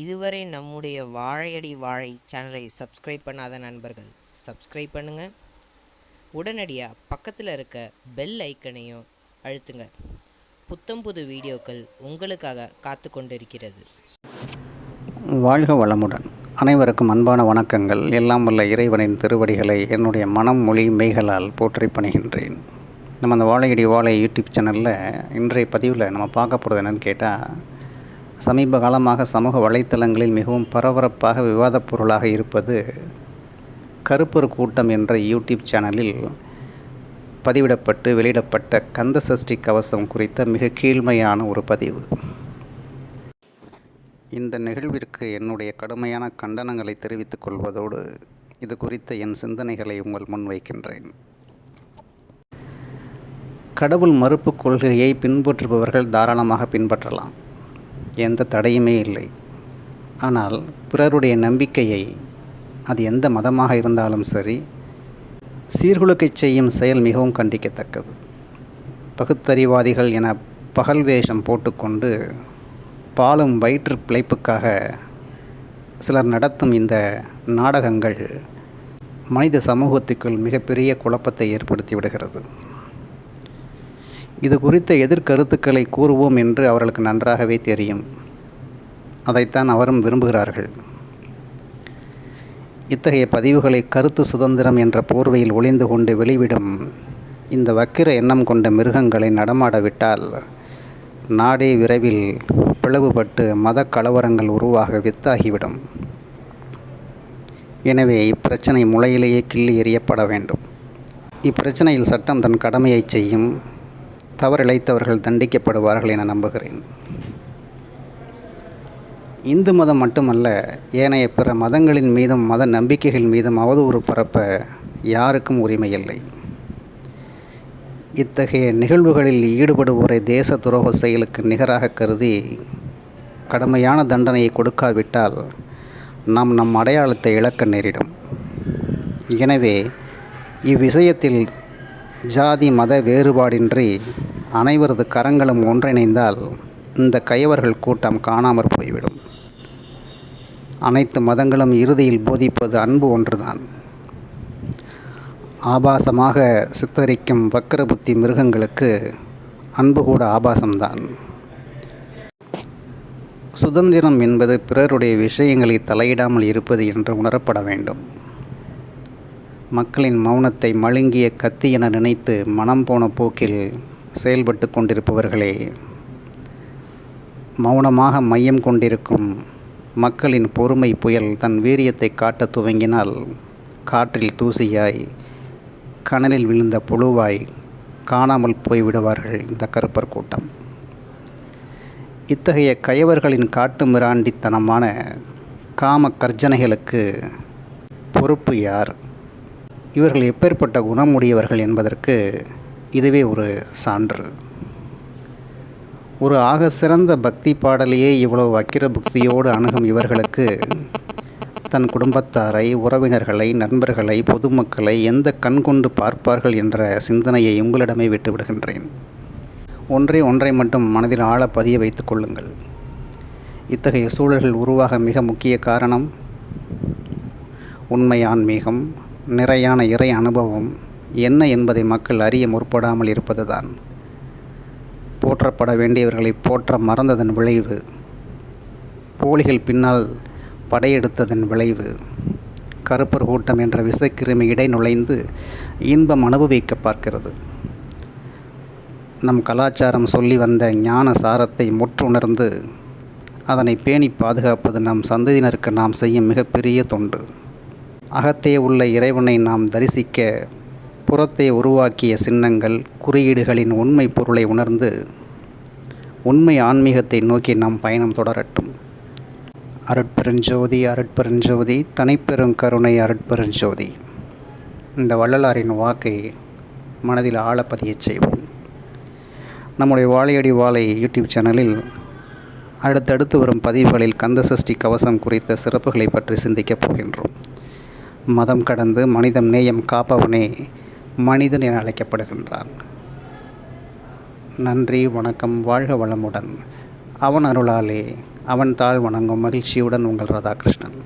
இதுவரை நம்முடைய வாழையடி வாழை சேனலை சப்ஸ்கிரைப் பண்ணாத நண்பர்கள் சப்ஸ்கிரைப் பண்ணுங்கள் உடனடியாக பக்கத்தில் இருக்க பெல் ஐக்கனையும் அழுத்துங்க. புத்தம் புது வீடியோக்கள் உங்களுக்காக காத்து கொண்டிருக்கிறது. வாழ்க வளமுடன். அனைவருக்கும் அன்பான வணக்கங்கள். எல்லாம் வல்ல இறைவனின் திருவடிகளை என்னுடைய மனம் மொழி மெய்களால் போற்றி பணிகின்றேன். நம்ம அந்த வாழையடி வாழை யூடியூப் சேனலில் இன்றைய பதிவில் நம்ம பார்க்க போகிறது என்னென்னு கேட்டால் சமீப காலமாக சமூக வலைத்தளங்களில் மிகவும் பரபரப்பாக விவாதப் பொருளாக இருப்பது கருப்பர் கூட்டம் என்ற யூடியூப் சேனலில் பதிவிடப்பட்டு வெளியிடப்பட்ட கந்த சஷ்டி கவசம் குறித்த மிக கீழ்மையான ஒரு பதிவு. இந்த நிகழ்விற்கு என்னுடைய கடுமையான கண்டனங்களை தெரிவித்துக் கொள்வதோடு இது குறித்த என் சிந்தனைகளை உங்கள் முன்வைக்கின்றேன் கடவுள் மறுப்பு கொள்கையை பின்பற்றுபவர்கள் தாராளமாக பின்பற்றலாம். எந்த தடையுமே இல்லை. ஆனால் பிறருடைய நம்பிக்கையை அது எந்த மதமாக இருந்தாலும் சரி சீர்குலுக்கச் செய்யும் செயல் மிகவும் கண்டிக்கத்தக்கது. பகுத்தறிவாதிகள் என பகல் வேஷம் போட்டுக்கொண்டு பாலும் வயிற்று பிழைப்புக்காக சிலர் நடத்தும் இந்த நாடகங்கள் மனித சமூகத்துக்குள் மிகப்பெரிய குழப்பத்தை ஏற்படுத்தி விடுகிறது. இது குறித்த எதிர்கருத்துக்களை கூறுவோம் என்று அவர்களுக்கு நன்றாகவே தெரியும். அதைத்தான் அவரும் விரும்புகிறார்கள். இத்தகைய பதிவுகளை கருத்து சுதந்திரம் என்ற போர்வையில் ஒளிந்து கொண்டு வெளிவிடும் இந்த வக்கிர எண்ணம் கொண்ட மிருகங்களை நடமாடவிட்டால் நாடே விரைவில் பிளவுபட்டு மத கலவரங்கள் உருவாக வித்தாகிவிடும். எனவே இப்பிரச்சனை முளையிலேயே கிள்ளி எறியப்பட வேண்டும். இப்பிரச்சனையில் சட்டம் தன் கடமையை செய்யும். தவறிழைத்தவர்கள் தண்டிக்கப்படுவார்கள் என நம்புகிறேன். இந்து மதம் மட்டுமல்ல ஏனைய பிற மதங்களின் மீதும் மத நம்பிக்கைகள் மீதும் அவதூறு பரப்ப யாருக்கும் உரிமை இல்லை இத்தகைய நிகழ்வுகளில் ஈடுபடுவோரை தேச துரோக செயலுக்கு நிகராக கருதி கடுமையான தண்டனையை கொடுக்காவிட்டால் நாம் நம் அடையாளத்தை இழக்க நேரிடும். எனவே இவ்விஷயத்தில் ஜாதி மத வேறுபாடின்றி அனைவரது கரங்களும் ஒன்றிணைந்தால் இந்த கயவர்கள் கூட்டம் காணாமற் போய்விடும். அனைத்து மதங்களும் இறுதியில் போதிப்பது அன்பு ஒன்றுதான். ஆபாசமாக சித்தரிக்கும் வக்கர புத்தி மிருகங்களுக்கு அன்பு கூட ஆபாசம்தான். சுதந்திரம் என்பது பிறருடைய விஷயங்களை தலையிடாமல் இருப்பது என்று உணரப்பட வேண்டும். மக்களின் மௌனத்தை மழுங்கிய கத்தி என நினைத்து மனம் போன போக்கில் செயல்பட்டு கொண்டிருப்பவர்களே மௌனமாக மையம் கொண்டிருக்கும் மக்களின் பொறுமை புயல் தன் வீரியத்தை காட்டத் துவங்கினால் காற்றில் தூசியாய் கனலில் விழுந்த புழுவாய் காணாமல் போய்விடுவார்கள் இந்த கருப்பர் கூட்டம். இத்தகைய கயவர்களின் காட்டு மிராண்டித்தனமான காம கர்ஜனைகளுக்கு பொறுப்பு யார்? இவர்கள் எப்பேற்பட்ட குணமுடையவர்கள் என்பதற்கு இதுவே ஒரு சான்று. ஒரு ஆக சிறந்த பக்தி பாடலையே இவ்வளவு வக்கிர புக்தியோடு அணுகும் இவர்களுக்கு தன் குடும்பத்தாரை உறவினர்களை நண்பர்களை பொதுமக்களை எந்த கண் கொண்டு பார்ப்பார்கள் என்ற சிந்தனையை உங்களிடமே விட்டுவிடுகின்றேன் ஒன்றே ஒன்றை மட்டும் மனதில் ஆழ பதிய வைத்துக் கொள்ளுங்கள். இத்தகைய சூழல்கள் உருவாக மிக முக்கிய காரணம் உண்மை ஆன்மீகம் நிறையான இறை அனுபவம் என்ன என்பதை மக்கள் அறிய முற்படாமல் இருப்பதுதான். போற்றப்பட வேண்டியவர்களை போற்ற மறந்ததன் விளைவு. போலிகள் பின்னால் படையெடுத்ததன் விளைவு. கருப்பர் கூட்டம் என்ற விசைக்கிருமி இடை நுழைந்து இன்பம் அனுபவிக்க பார்க்கிறது. நம் கலாச்சாரம் சொல்லி வந்த ஞான சாரத்தை முற்றுணர்ந்து அதனை பேணி பாதுகாப்பது நம் சந்ததியினருக்கு நாம் செய்யும் மிகப்பெரிய தொண்டு. அகத்தே உள்ள இறைவனை நாம் தரிசிக்க புறத்தை உருவாக்கிய சின்னங்கள் குறியீடுகளின் உண்மை பொருளை உணர்ந்து உண்மை ஆன்மீகத்தை நோக்கி நாம் பயணம் தொடரட்டும். அருட்பெருஞ்சோதி அருட்பெருஞ்சோதி தனிப்பெரும் கருணை அருட்பெருஞ்சோதி. இந்த வள்ளலாரின் வாக்கை மனதில் ஆழப்பதியச் செய்வோம். நம்முடைய வாழையடி வாழை யூடியூப் சேனலில் அடுத்தடுத்து வரும் பதிவுகளில் கந்த சஷ்டி கவசம் குறித்த சிறப்புகளை பற்றி சிந்திக்கப் போகின்றோம். மதம் கடந்து மனிதம் நேயம் காப்பவனே மனிதன் என அழைக்கப்படுகின்றான். நன்றி வணக்கம் வாழ்க வளமுடன். அவன் அருளாலே அவன் தாழ் வணங்கும் மகிழ்ச்சியுடன் உங்கள் ராதாகிருஷ்ணன்.